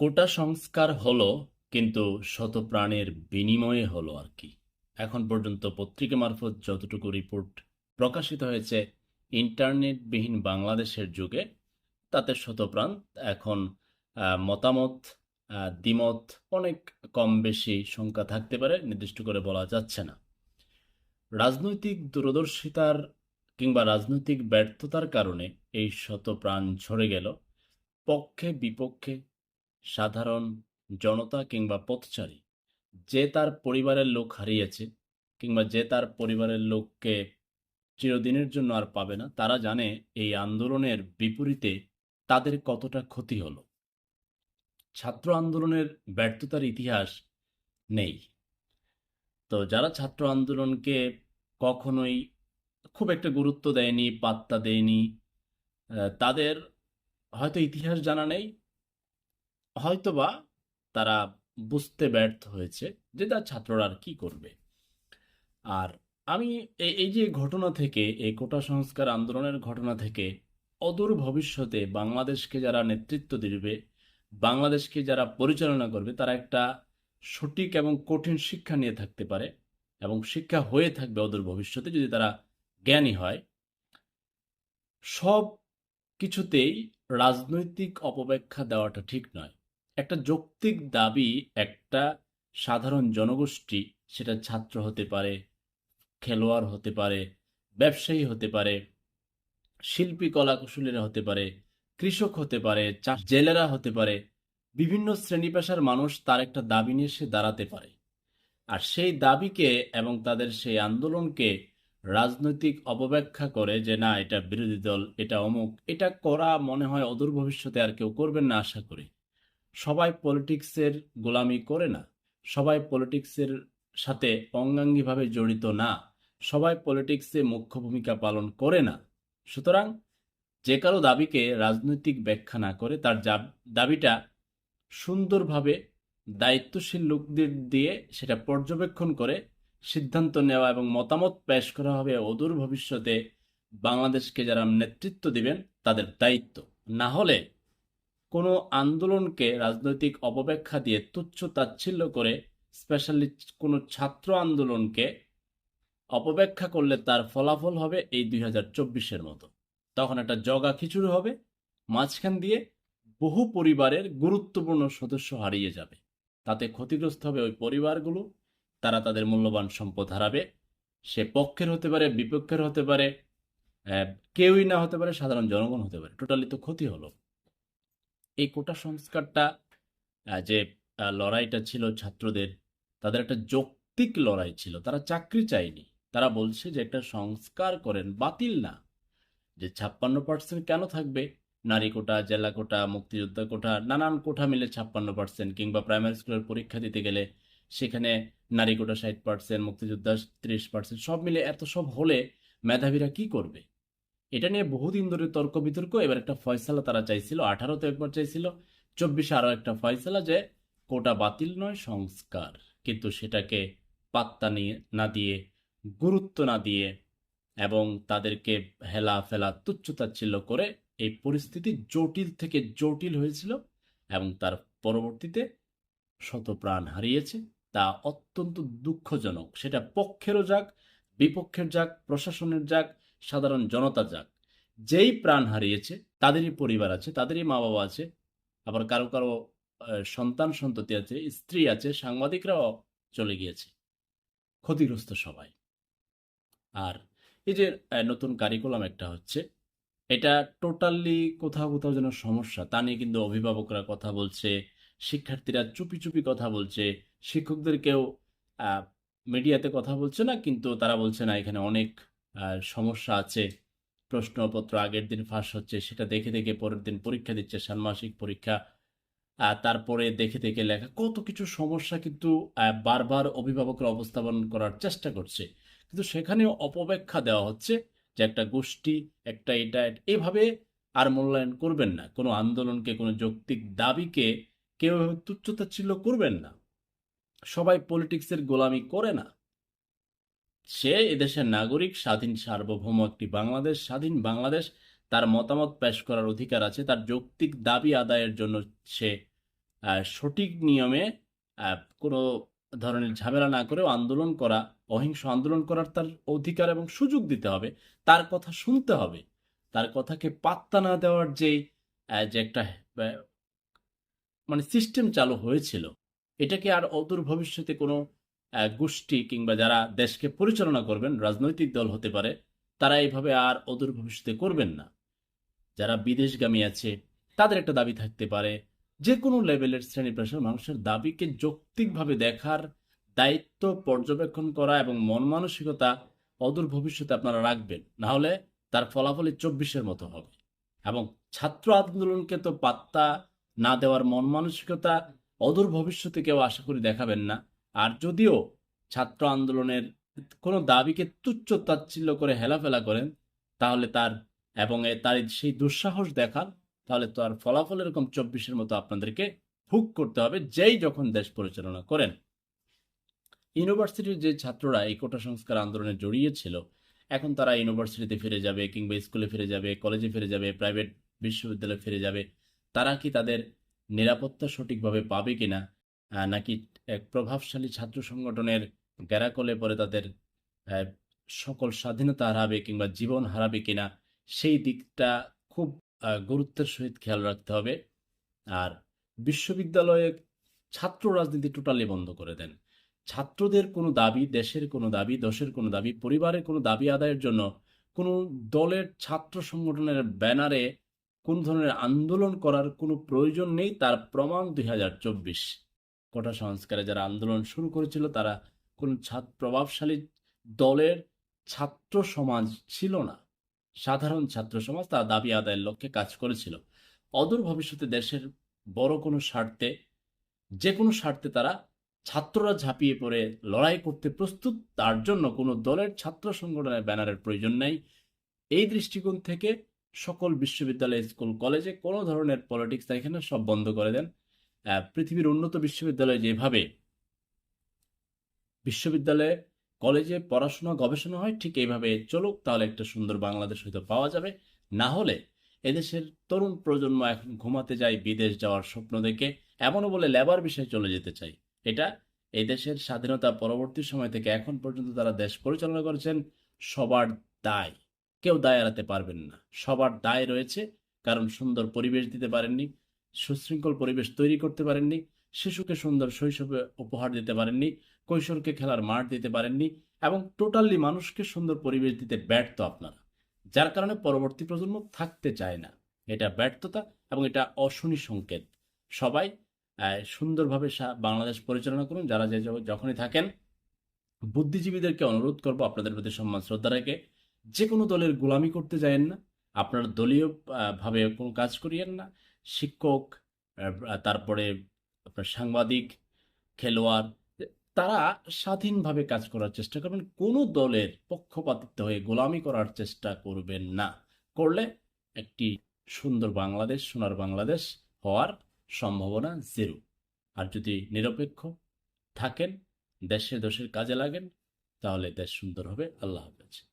কোটা সংস্কার হলো, কিন্তু শত প্রাণের বিনিময়ে হলো আর কি। এখন পর্যন্ত পত্রিকা মারফত যতটুকু রিপোর্ট প্রকাশিত হয়েছে, ইন্টারনেটবিহীন বাংলাদেশের যুগে, তাতে শতপ্রাণ, এখন মতামত দ্বিমত অনেক কম বেশি সংখ্যা থাকতে পারে, নির্দিষ্ট করে বলা যাচ্ছে না। রাজনৈতিক দূরদর্শিতার কিংবা রাজনৈতিক ব্যর্থতার কারণে এই শত প্রাণ ঝরে গেল। পক্ষে বিপক্ষে সাধারণ জনতা কিংবা পথচারী যে তার পরিবারের লোক হারিয়েছে কিংবা যে তার পরিবারের লোককে চিরদিনের জন্য আর পাবে না, তারা জানে এই আন্দোলনের বিপরীতে তাদের কতটা ক্ষতি হলো। ছাত্র আন্দোলনের ব্যর্থতার ইতিহাস নেই। তো যারা ছাত্র আন্দোলনকে কখনোই খুব একটা গুরুত্ব দেয়নি, পাত্তা দেয়নি তাদের হয়তো ইতিহাস জানা নেই হয়তোবা তারা বুঝতে ব্যর্থ হয়েছে যে তার ছাত্ররা আর কি করবে। আর আমি এই যে ঘটনা থেকে এই কোটা সংস্কার আন্দোলনের ঘটনা থেকে অদূর ভবিষ্যতে বাংলাদেশকে যারা নেতৃত্ব দিবে, বাংলাদেশকে যারা পরিচালনা করবে, তারা একটা সঠিক এবং কঠিন শিক্ষা নিয়ে থাকতে পারে এবং শিক্ষা হয়ে থাকবে অদূর ভবিষ্যতে যদি তারা জ্ঞানী হয়। সব কিছুতেই রাজনৈতিক অপব্যাখ্যা দেওয়াটা ঠিক নয়। একটা যৌক্তিক দাবি একটা সাধারণ জনগোষ্ঠী সেটা ছাত্র হতে পারে, খেলোয়াড় হতে পারে, ব্যবসায়ী হতে পারে, শিল্পী কলাকুশলীরা হতে পারে, কৃষক হতে পারে জেলেরা হতে পারে, বিভিন্ন শ্রেণি পেশার মানুষ তার একটা দাবি নিয়ে সে দাঁড়াতে পারে। আর সেই দাবিকে এবং তাদের সেই আন্দোলনকে রাজনৈতিক অপব্যাখ্যা করে যে না, এটা বিরোধী দল, এটা অমুক, এটা করা মনে হয় অদূর ভবিষ্যতে আর কেউ করবেন না আশা করি। সবাই পলিটিক্সের গোলামি করে না, সবাই পলিটিক্সের সাথে অঙ্গাঙ্গিভাবে জড়িত না, সবাই পলিটিক্সে মুখ্য ভূমিকা পালন করে না। সুতরাং যে কারও দাবিকে রাজনৈতিক ব্যাখ্যা না করে তার দাবিটা সুন্দরভাবে দায়িত্বশীল লোকদের দিয়ে সেটা পর্যবেক্ষণ করে সিদ্ধান্ত নেওয়া এবং মতামত পেশ করা হবে অদূর ভবিষ্যতে বাংলাদেশকে যারা নেতৃত্ব দিবেন তাদের দায়িত্ব। না হলে কোনো আন্দোলনকে রাজনৈতিক অপব্যাখ্যা দিয়ে তুচ্ছ তাচ্ছিল্য করে স্পেশালি কোনো ছাত্র আন্দোলনকে অপব্যাখ্যা করলে তার ফলাফল হবে এই দুই হাজার চব্বিশের মতো। তখন একটা জগা খিচুড়ি হবে, মাঝখান দিয়ে বহু পরিবারের গুরুত্বপূর্ণ সদস্য হারিয়ে যাবে। তাতে ক্ষতিগ্রস্ত হবে ওই পরিবারগুলো, তারা তাদের মূল্যবান সম্পদ হারাবে, সে পক্ষের হতে পারে, বিপক্ষের হতে পারে কেউই না হতে পারে, সাধারণ জনগণ হতে পারে। টোটালি তো ক্ষতি হলো। এই কোটা সংস্কারটা যে লড়াইটা ছিল ছাত্রদের, তাদের একটা যৌক্তিক লড়াই ছিল। তারা চাকরি চায়নি। তারা বলছে যে, একটা সংস্কার করেন, বাতিল না। যে, ছাপ্পান্ন পার্সেন্ট কেন থাকবে? নারী কোটা, জেলা কোটা, মুক্তিযোদ্ধা কোটা, নানান কোঠা মিলে ছাপ্পান্ন পার্সেন্ট কিংবা প্রাইমারি স্কুলের পরীক্ষা দিতে গেলে সেখানে নারী কোটা ষাট পার্সেন্ট মুক্তিযোদ্ধা ত্রিশ পার্সেন্ট সব মিলে এত সব হলে মেধাবীরা কি করবে? এটা নিয়ে বহুদিন ধরে তর্ক বিতর্ক এবার একটা ফয়সালা তারা চাইছিল, আঠারোতে একবার চাইছিল, চব্বিশে আরও একটা ফয়সালা যে কোটা বাতিল নয়, সংস্কার। কিন্তু সেটাকে পাত্তা নিয়ে, না দিয়ে, গুরুত্ব না দিয়ে এবং তাদেরকে হেলা ফেলা তুচ্ছতাচ্ছিল্য করে এই পরিস্থিতি জটিল থেকে জটিল হয়েছিল এবং তার পরবর্তীতে শত প্রাণ হারিয়েছে। তা অত্যন্ত দুঃখজনক। সেটা পক্ষেরও যাক, বিপক্ষের যাক, প্রশাসনের যাক সাধারণ জনতা যাক, যেই প্রাণ হারিয়েছে, তাদেরই পরিবার আছে, তাদেরই মা বাবা আছে, আবার কারও কারও সন্তান সন্ততি আছে, স্ত্রী আছে, সাংবাদিকরাও চলে গিয়েছে। ক্ষতিগ্রস্ত সবাই। আর এই যে নতুন কারিকুলাম একটা হচ্ছে, এটা টোটালি কোথাও কোথাও যেন সমস্যা। তা নিয়ে কিন্তু অভিভাবকরা কথা বলছে, শিক্ষার্থীরা চুপি চুপি কথা বলছে শিক্ষকদের কেউ মিডিয়াতে কথা বলছে না, কিন্তু তারা বলছে না, এখানে অনেক আহ, সমস্যা আছে প্রশ্নপত্র আগের দিন ফাঁস হচ্ছে সেটা দেখে দেখে পরের দিন পরীক্ষা দিচ্ছে ষান্মাসিক পরীক্ষা। তারপরে দেখে দেখে লেখা কত কিছু সমস্যা কিন্তু বারবার অভিভাবকরা অবস্থাপন করার চেষ্টা করছে। কিন্তু সেখানে অপব্যাখ্যা দেওয়া হচ্ছে যে একটা গোষ্ঠী একটা এটা এভাবে আর মূল্যায়ন করবেন না। কোনো আন্দোলনকে কোনো যৌক্তিক দাবিকে কেউ তুচ্ছতাচ্ছিল্য করবেন না। সবাই পলিটিক্সের গোলামি করে না। সে এদেশের নাগরিক, স্বাধীন সার্বভৌম একটি বাংলাদেশ, স্বাধীন বাংলাদেশ তার মতামত পেশ করার অধিকার আছে, তার যৌক্তিক দাবি আদায়ের জন্য সে সঠিক নিয়মে কোনো ধরনের ঝামেলা না করেও আন্দোলন করা, অহিংস আন্দোলন করার তার অধিকার এবং সুযোগ দিতে হবে, তার কথা শুনতে হবে। তার কথাকে পাত্তা না দেওয়ার যে যে একটা মানে সিস্টেম চালু হয়েছিল, এটাকে আর অদূর ভবিষ্যতে কোনো গোষ্ঠী কিংবা যারা দেশকে পরিচালনা করবেন, রাজনৈতিক দল হতে পারে, তারা এইভাবে আর অদূর ভবিষ্যতে করবেন না। যারা বিদেশগামী আছে, তাদের একটা দাবি থাকতে পারে, যে কোনো লেভেলের শ্রেণি পেশার মানুষের দাবিকে যৌক্তিকভাবে দেখার দায়িত্ব পর্যবেক্ষণ করা এবং মন মানসিকতা অদূর ভবিষ্যতে আপনারা রাখবেন, না হলে তার ফলাফলই চব্বিশের মতো হবে। এবং ছাত্র আন্দোলনকে তো পাত্তা না দেওয়ার মন মানসিকতা অদূর ভবিষ্যতে কেউ আশা করি দেখাবেন না। আর যদিও ছাত্র আন্দোলনের কোনো দাবিকে তুচ্ছ তাচ্ছিল্য করে হেলাফেলা করেন, তাহলে তার এবং তার সেই দুঃসাহস দেখান তাহলে তো আর ফলাফল এরকম চব্বিশের মতো আপনাদেরকে ভোগ করতে হবে, যেই যখন দেশ পরিচালনা করেন। ইউনিভার্সিটির যে ছাত্ররা এই কোটা সংস্কার আন্দোলনে জড়িয়েছিল, এখন তারা ইউনিভার্সিটিতে ফিরে যাবে, কিংবা স্কুলে ফিরে যাবে, কলেজে ফিরে যাবে, প্রাইভেট বিশ্ববিদ্যালয়ে ফিরে যাবে, তারা কি তাদের নিরাপত্তা সঠিকভাবে পাবে কিনা নাকি এক প্রভাবশালী ছাত্র সংগঠনের গ্যারাকলে পরে তাদের সকল স্বাধীনতা হারাবে কিংবা জীবন হারাবে কিনা, সেই দিকটা খুব গুরুত্বের সহিত খেয়াল রাখতে হবে। আর বিশ্ববিদ্যালয়ে ছাত্র রাজনীতি টোটালি বন্ধ করে দেন। ছাত্রদের কোনো দাবি, দেশের কোনো দাবি, দেশের কোনো দাবি, পরিবারের কোনো দাবি আদায়ের জন্য কোনো দলের ছাত্র সংগঠনের ব্যানারে কোন ধরনের আন্দোলন করার কোনো প্রয়োজন নেই। তার প্রমাণ দুই হাজার চব্বিশ। কোটা সংস্কারে যারা আন্দোলন শুরু করেছিল, তারা কোন ছাত্র প্রভাবশালী দলের ছাত্র সমাজ ছিল না। সাধারণ ছাত্র সমাজ তার দাবি আদায়ের লক্ষ্যে কাজ করেছিল। অদূর ভবিষ্যতে দেশের বড় কোনো স্বার্থে, যে কোনো স্বার্থে তারা ছাত্ররা ঝাঁপিয়ে পড়ে, লড়াই করতে প্রস্তুত, তার জন্য কোনো দলের ছাত্র সংগঠনের ব্যানারের প্রয়োজন নেই। এই দৃষ্টিকোণ থেকে সকল বিশ্ববিদ্যালয়, স্কুল, কলেজে কোনো ধরনের পলিটিক্স এখানে সব বন্ধ করে দেন। পৃথিবীর উন্নত বিশ্ববিদ্যালয়ে যেভাবে বিশ্ববিদ্যালয়ে কলেজে পড়াশোনা, গবেষণা হয়, ঠিক এইভাবে চলুক, তাহলে একটা সুন্দর বাংলাদেশ হয়তো পাওয়া যাবে। না হলে এদেশের তরুণ প্রজন্ম এখন ঘুমাতে যায়, বিদেশ যাওয়ার স্বপ্ন দেখে, এমনও বলে লেবার বিষয়ে চলে যেতে চাই এটা এই দেশের স্বাধীনতা পরবর্তী সময় থেকে এখন পর্যন্ত তারা দেশ পরিচালনা করেছেন, সবার দায়। কেউ দায় এড়াতে পারবেন না। সবার দায় রয়েছে, কারণ সুন্দর পরিবেশ দিতে পারেননি সুশৃঙ্খল পরিবেশ তৈরি করতে পারেননি, শিশুকে সুন্দর শৈশবে উপহার দিতে পারেননি, কৈশোরকে খেলার মাঠ দিতে পারেননি এবং টোটালি মানুষকে সুন্দর পরিবেশ দিতে ব্যর্থ আপনারা। যার কারণে পরবর্তী প্রজন্ম থাকতে চায় না। এটা ব্যর্থতা এবং এটা অশনি সংকেত। সবাই সুন্দরভাবে বাংলাদেশ পরিচালনা করুন। যারা যে যখনই থাকেন, বুদ্ধিজীবীদেরকে অনুরোধ করব, আপনাদের প্রতি সম্মান, শ্রদ্ধা রেখে যে কোনো দলের গোলামি করতে যায়েন না। আপনার দলীয় ভাবে কোনো কাজ করিয়েন না। শিক্ষক তারপরে আপনার সাংবাদিক, খেলোয়াড় তারা স্বাধীনভাবে কাজ করার চেষ্টা করবেন। কোনো দলের পক্ষপাতিত্ব হয়ে গোলামি করার চেষ্টা করবেন না। করলে একটি সুন্দর বাংলাদেশ, সোনার বাংলাদেশ হওয়ার সম্ভাবনা জিরো আর যদি নিরপেক্ষ থাকেন, দেশে দোষের কাজে লাগেন, তাহলে দেশ সুন্দর হবে। আল্লাহ হাফেজ।